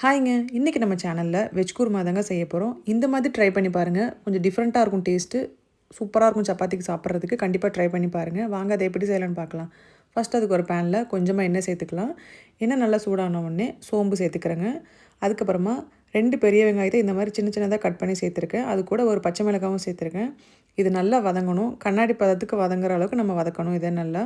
ஹாய்ங்க. இன்றைக்கி நம்ம சேனலில் வெஜ் குருமா தாங்க செய்ய போகிறோம் இந்த மாதிரி ட்ரை பண்ணி பாருங்கள் கொஞ்சம் டிஃப்ரெண்ட்டாக இருக்கும் டேஸ்ட்டு சூப்பராக இருக்கும் சப்பாத்திக்கு சாப்பிட்றதுக்கு. கண்டிப்பாக ட்ரை பண்ணி பாருங்கள் வாங்க அதை எப்படி செய்யலான்னு பார்க்கலாம். ஃபஸ்ட் அதுக்கு ஒரு பேனில் கொஞ்சமாக எண்ணெய் சேர்த்துக்கலாம். எண்ணெய் நல்லா சூடான உடனே சோம்பு சேர்த்துக்கிறேங்க. அதுக்கப்புறமா ரெண்டு பெரிய வெங்காயத்தை இந்த மாதிரி சின்ன சின்னதாக கட் பண்ணி சேர்த்துருக்கேன். அது கூட ஒரு பச்சை மிளகாவும் சேர்த்துருக்கேன். இது நல்லா வதங்கணும். கண்ணாடி பதத்துக்கு வதங்குற அளவுக்கு நம்ம வதக்கணும். இதை நல்லா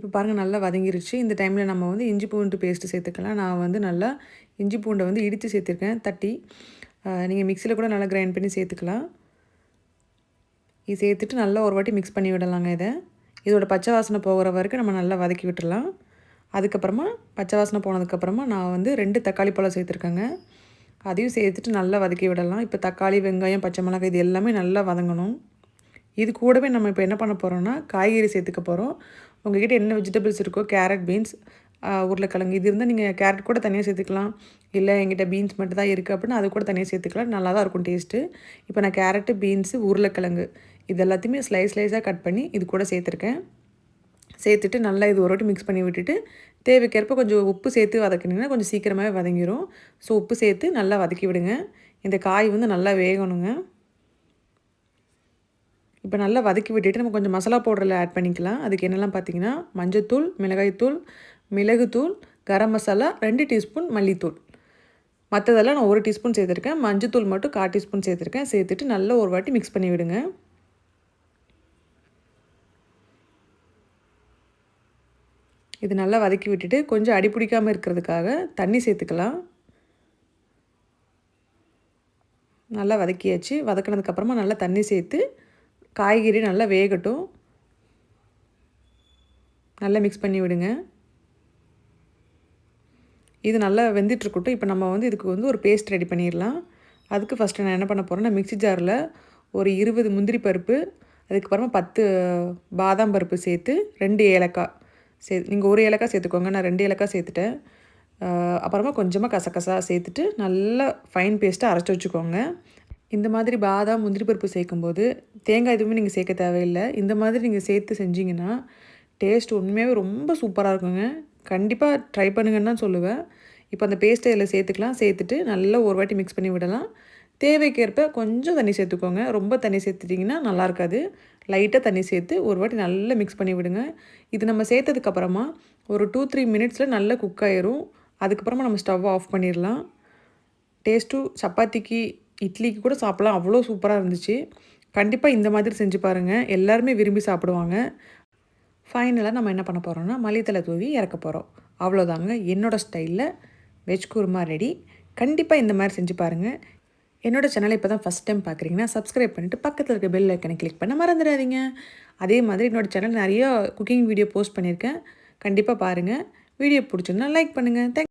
இப்போ பாருங்கள் நல்லா வதங்கிருச்சு. இந்த டைமில் நம்ம வந்து இஞ்சி பூண்டு பேஸ்ட்டு சேர்த்துக்கலாம். நான் வந்து நல்லா இஞ்சி பூண்டை வந்து இடித்து சேர்த்துருக்கேன். தட்டி நீங்கள் மிக்சியில் கூட நல்லா கிரைண்ட் பண்ணி சேர்த்துக்கலாம். இது சேர்த்துட்டு நல்லா ஒரு வாட்டி மிக்ஸ் பண்ணி விடலாங்க இதை. இதோட பச்சை வாசனை போகிற வரைக்கும் நம்ம நல்லா வதக்கி விட்டுடலாம். அதுக்கப்புறமா பச்சை வாசனை போனதுக்கப்புறமா நான் வந்து ரெண்டு தக்காளி பழம் சேர்த்துருக்கேங்க. அதையும் சேர்த்துட்டு நல்லா வதக்கி விடலாம். இப்போ தக்காளி வெங்காயம் பச்சை மிளகாய் இது எல்லாமே நல்லா வதங்கணும். இது கூடவே நம்ம இப்போ என்ன பண்ண போகிறோம்னா காய்கறி சேர்த்துக்க போகிறோம் உங்கள்கிட்ட என்ன வெஜிடபிள்ஸ் இருக்கோ கேரட் பீன்ஸ் உருளைக்கிழங்கு இது இருந்தால் நீங்கள் கேரட் கூட தனியாக சேர்த்துக்கலாம். இல்லை எங்கிட்ட பீன்ஸ் மட்டும் தான் இருக்குது அப்படின்னா அது கூட தனியாக சேர்த்துக்கலாம். நல்லா தான் இருக்கும் டேஸ்ட்டு இப்போ நான் கேரட்டு பீன்ஸு உருளைக்கிழங்கு இது எல்லாத்தையுமே ஸ்லைஸ் ஸ்லைஸாக கட் பண்ணி இது கூட சேர்த்துருக்கேன். சேர்த்துட்டு நல்லா இது ஒரு வாட்டி மிக்ஸ் பண்ணி விட்டுட்டு தேவைக்கேற்ப கொஞ்சம் உப்பு சேர்த்து வதக்கினீங்கன்னா கொஞ்சம் சீக்கிரமாகவே வதங்கிடும் ஸோ உப்பு சேர்த்து நல்லா வதக்கி விடுங்க. இந்த காய் வந்து நல்லா வேகணுங்க. இப்போ நல்லா வதக்கி விட்டுட்டு நம்ம கொஞ்சம் மசாலா பவுடரில் ஆட் பண்ணிக்கலாம். அதுக்கு என்னெல்லாம் பார்த்தீங்கன்னா மஞ்சத்தூள் மிளகாய்த்தூள் மிளகுத்தூள் கரம் மசாலா ரெண்டு டீஸ்பூன் மல்லித்தூள். மற்றதெல்லாம் நான் ஒரு டீஸ்பூன் சேர்த்துருக்கேன். மஞ்சத்தூள் மட்டும் கால் டீஸ்பூன் சேர்த்துருக்கேன். சேர்த்துட்டு நல்லா ஒரு வாட்டி மிக்ஸ் பண்ணி விடுங்க. இது நல்லா வதக்கி விட்டுட்டு கொஞ்சம் அடி பிடிக்காமல் இருக்கிறதுக்காக தண்ணி சேர்த்துக்கலாம். நல்லா வதக்கியாச்சு. வதக்கினதுக்கப்புறமா நல்லா தண்ணி சேர்த்து காய்கறி நல்லா வேகட்டும். நல்லா மிக்ஸ் பண்ணி விடுங்க. இது நல்லா வெந்துட்டுருக்கட்டும் இப்போ நம்ம வந்து இதுக்கு வந்து ஒரு பேஸ்ட் ரெடி பண்ணிடலாம். அதுக்கு ஃபஸ்ட்டு நான் என்ன பண்ண போகிறேன்னா மிக்சி ஜாரில் ஒரு இருபது முந்திரி பருப்பு அதுக்கப்புறமா பத்து பாதாம் பருப்பு சேர்த்து ரெண்டு ஏலக்காய் சே நீங்கள் ஒரு ஏலக்காய் சேர்த்துக்கோங்க. நான் ரெண்டு ஏலக்காய் சேர்த்துட்டேன். அப்புறமா கொஞ்சமாக கசகசா சேர்த்துட்டு நல்லா ஃபைன் பேஸ்ட்டாக அரைச்சி வச்சுக்கோங்க. இந்த மாதிரி பாதாம் முந்திரி பருப்பு சேர்க்கும்போது தேங்காய் எதுவுமே நீங்கள் சேர்க்க தேவையில்லை. இந்த மாதிரி நீங்கள் சேர்த்து செஞ்சிங்கன்னா டேஸ்ட் உண்மையாகவே ரொம்ப சூப்பராக இருக்குங்க. கண்டிப்பாக ட்ரை பண்ணுங்கன்னு தான் சொல்லுவேன். இப்போ அந்த பேஸ்ட்டை இதில் சேர்த்துக்கலாம். சேர்த்துட்டு நல்லா ஒரு வாட்டி மிக்ஸ் பண்ணி விடலாம். தேவைக்கேற்ப கொஞ்சம் தண்ணி சேர்த்துக்கோங்க. ரொம்ப தண்ணி சேர்த்துட்டிங்கன்னா நல்லா இருக்காது. லைட்டாக தண்ணி சேர்த்து ஒரு வாட்டி நல்லா மிக்ஸ் பண்ணி விடுங்க. இது நம்ம சேர்த்ததுக்கப்புறமா ஒரு டூ த்ரீ மினிட்ஸில் நல்லா குக் ஆயிரும். அதுக்கப்புறமா நம்ம ஸ்டவ் ஆஃப் பண்ணிடலாம். டேஸ்ட்டும் சப்பாத்திக்கு இட்லிக்கு கூட சாப்பிட்லாம். அவ்வளோ சூப்பராக இருந்துச்சு. கண்டிப்பாக இந்த மாதிரி செஞ்சு பாருங்கள் எல்லாருமே விரும்பி சாப்பிடுவாங்க. ஃபைனலாக நம்ம என்ன பண்ண போகிறோம்னா மல்லித்தலை தூவி இறக்க போகிறோம் அவ்வளோதாங்க. என்னோடய ஸ்டைலில் வெஜ் குருமா ரெடி கண்டிப்பாக இந்த மாதிரி செஞ்சு பாருங்கள் என்னோடய சேனலை இப்போ தான் ஃபஸ்ட் டைம் பார்க்குறீங்கன்னா சப்ஸ்கிரைப் பண்ணிவிட்டு பக்கத்தில் இருக்க பெல் ஐக்கனை கிளிக் பண்ண மறந்துடாதீங்க. அதே மாதிரி என்னோடய சேனல் நிறையா குக்கிங் வீடியோ போஸ்ட் பண்ணியிருக்கேன். கண்டிப்பாக பாருங்கள் வீடியோ பிடிச்சிருந்தா லைக் பண்ணுங்கள் தேங்க்